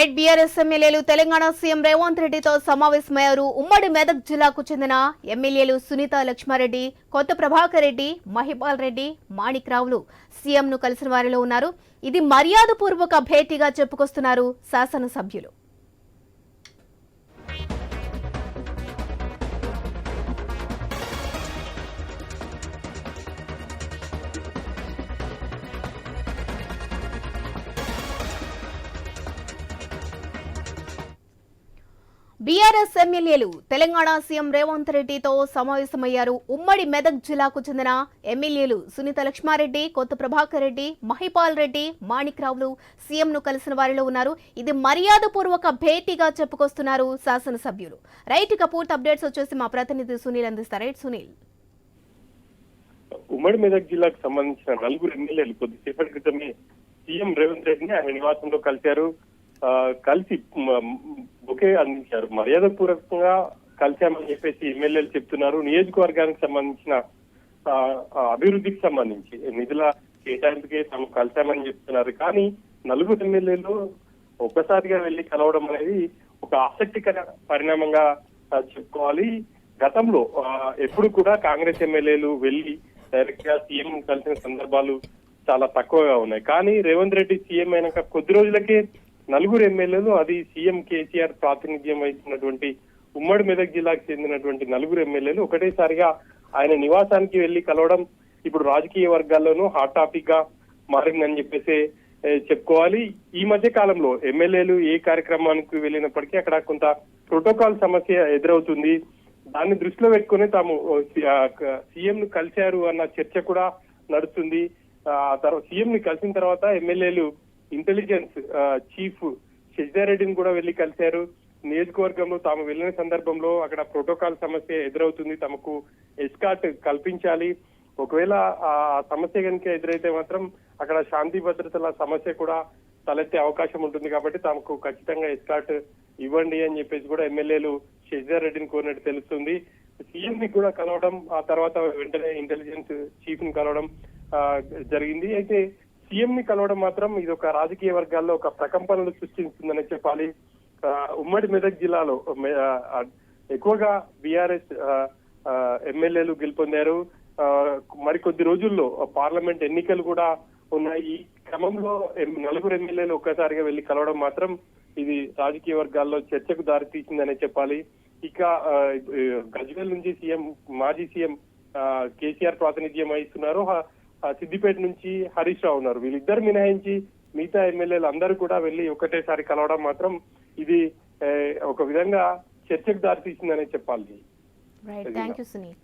Right BRS ఎమ్మెల్యేలు Telangana CM Revanth రెడ్డితో సమావేశమయ్యారు. ఉమ్మడి మెదక్ జిల్లాకు చెందిన ఎమ్మెల్యేలు సునీత లక్ష్మారెడ్డి కొత్త ప్రభాకర్ రెడ్డి మహిపాల్ రెడ్డి మాణిక్ రావులు సీఎంను కలిసిన వారిలో ఉన్నారు. ఇది మర్యాదపూర్వక భేటీగా చెప్పుకొస్తున్నారు శాసనసభ్యులు. బీఆర్ఎస్ ఎమ్మెల్యేలు తెలంగాణ సీఎం రేవంత్ రెడ్డితో సమావేశమయ్యారు. ఉమ్మడి మెదక్ జిల్లాకు చెందిన ఎమ్మెల్యేలు సునీత లక్ష్మారెడ్డి కొత్త ప్రభాకర్ రెడ్డి మహిపాల్ రెడ్డి మాణిక్ రావులు సీఎంను కలిసిన వారిలో ఉన్నారు. ఇది మర్యాదపూర్వక భేటీగా చెప్పుకొస్తున్నారు శాసనసభ్యులు. రైట్ ఇక పూర్తి అప్డేట్స్ వచ్చేసి మా ప్రతినిధి సునీల్ అందిస్తారు. రైట్ సునీల్. ఉమ్మడి మెదక్ జిల్లాకు సంబంధించిన నలుగురు ఎమ్మెల్యేలు కొద్దిసేపటి క్రితమే సీఎం రేవంత్ రెడ్డిని ఆయన నివాసంలో కలిశారు. కలిసి బొకే అందించారు. మర్యాద పూర్వకంగా కలిశామని చెప్పేసి ఎమ్మెల్యేలు చెప్తున్నారు. నియోజకవర్గానికి సంబంధించిన ఆ, అభివృద్ధికి సంబంధించి. నిధుల కేటాయింపుకే తాము కలిశామని చెప్తున్నారు. కానీ నలుగురు ఎమ్మెల్యేలు ఒక్కసారిగా వెళ్ళి కలవడం అనేది ఒక ఆసక్తికర పరిణామంగా చెప్పుకోవాలి. గతంలో ఆ, ఎప్పుడు కూడా కాంగ్రెస్ ఎమ్మెల్యేలు వెళ్ళి డైరెక్ట్గా సీఎం కలిసిన సందర్భాలు చాలా తక్కువగా ఉన్నాయి. కానీ రేవంత్ రెడ్డి సీఎం అయినాక కొద్ది రోజులకే నలుగురు ఎమ్మెల్యేలు అది సీఎం కేసీఆర్ ప్రాతినిధ్యం వహిస్తున్నటువంటి ఉమ్మడి మెదక్ జిల్లాకు చెందినటువంటి నలుగురు ఎమ్మెల్యేలు. ఒకటేసారిగా ఆయన నివాసానికి వెళ్ళి కలవడం ఇప్పుడు రాజకీయ వర్గాల్లోనూ హాట్ టాపిక్గా మారిందని చెప్పేసి చెప్పుకోవాలి. ఈ మధ్య కాలంలో ఎమ్మెల్యేలు ఏ కార్యక్రమానికి వెళ్ళినప్పటికీ అక్కడ కొంత ప్రోటోకాల్ సమస్య ఎదురవుతుంది. దాన్ని దృష్టిలో పెట్టుకుని తాము సీఎం ను కలిశారు అన్న చర్చ కూడా నడుస్తుంది. ఆ తర్వాత సీఎం ని కలిసిన తర్వాత ఎమ్మెల్యేలు ఇంటెలిజెన్స్ చీఫ్ రెడ్డిని కూడా వెళ్ళి కలిశారు. నియోజకవర్గంలో తాము వెళ్ళిన సందర్భంలో అక్కడ ప్రోటోకాల్ సమస్య ఎదురవుతుంది. తమకు ఎస్కాట్ కల్పించాలి. ఒకవేళ ఆ సమస్య కనుక ఎదురైతే మాత్రం అక్కడ శాంతి భద్రతల సమస్య కూడా తలెత్తే అవకాశం ఉంటుంది కాబట్టి తమకు ఖచ్చితంగా ఎస్కాట్ ఇవ్వండి అని చెప్పేసి కూడా ఎమ్మెల్యేలు షెజర్ రెడ్డిని కోరినట్టు తెలుస్తుంది. సీఎం ని కూడా కలవడం ఆ తర్వాత వెంటనే ఇంటెలిజెన్స్ చీఫ్ని కలవడం జరిగింది. అయితే సీఎం ని కలవడం మాత్రం ఇది ఒక రాజకీయ వర్గాల్లో ఒక ప్రకంపనలు సృష్టిస్తుందని చెప్పాలి. ఆ, ఉమ్మడి మెదక్ జిల్లాలో ఆ, ఎక్కువగా బీఆర్ఎస్ ఎమ్మెల్యేలు గెలుపొందారు. ఆ, మరికొద్ది రోజుల్లో పార్లమెంట్ ఎన్నికలు కూడా ఉన్నాయి. ఈ క్రమంలో నలుగురు ఎమ్మెల్యేలు ఒక్కసారిగా వెళ్ళి కలవడం మాత్రం ఇది రాజకీయ వర్గాల్లో చర్చకు దారితీసిందనే చెప్పాలి. ఇక గజ్వేల్ నుంచి సీఎం మాజీ సీఎం కేసీఆర్ ప్రాతినిధ్యం వహిస్తున్నారు. సిద్దిపేట నుంచి హరీష్ రావు ఉన్నారు. వీళ్ళిద్దరు మినహాయించి మిగతా ఎమ్మెల్యేలు అందరూ కూడా వెళ్ళి ఒకటేసారి కలవడం మాత్రం ఇది ఒక విధంగా చర్చకు దారితీసిందనే చెప్పాలి. Right thank you Sunil